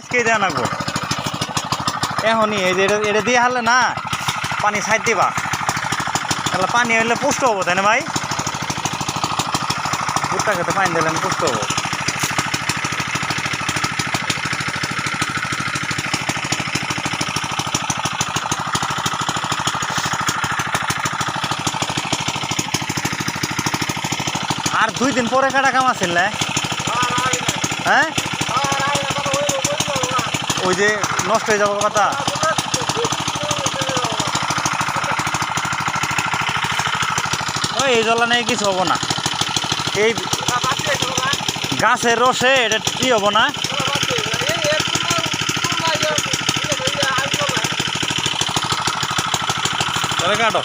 আজকে দেওয়া নাকবো এখনই এই যে এটা- দিয়ে হারলে না, পানি সাইড দিবা। তাহলে পানি হলে পুষ্ট হব, তাই না ভাই? ভুট্টা খেতে পানি দিলে পুষ্ট হব। আর দুই দিন পরে কাটা কাম না হ্যাঁ? ওই যে নষ্ট হয়ে যাব কথা। এই জলা নেই কিছু হব না। এই গাছের রসে এটা কি হব না? কাটো।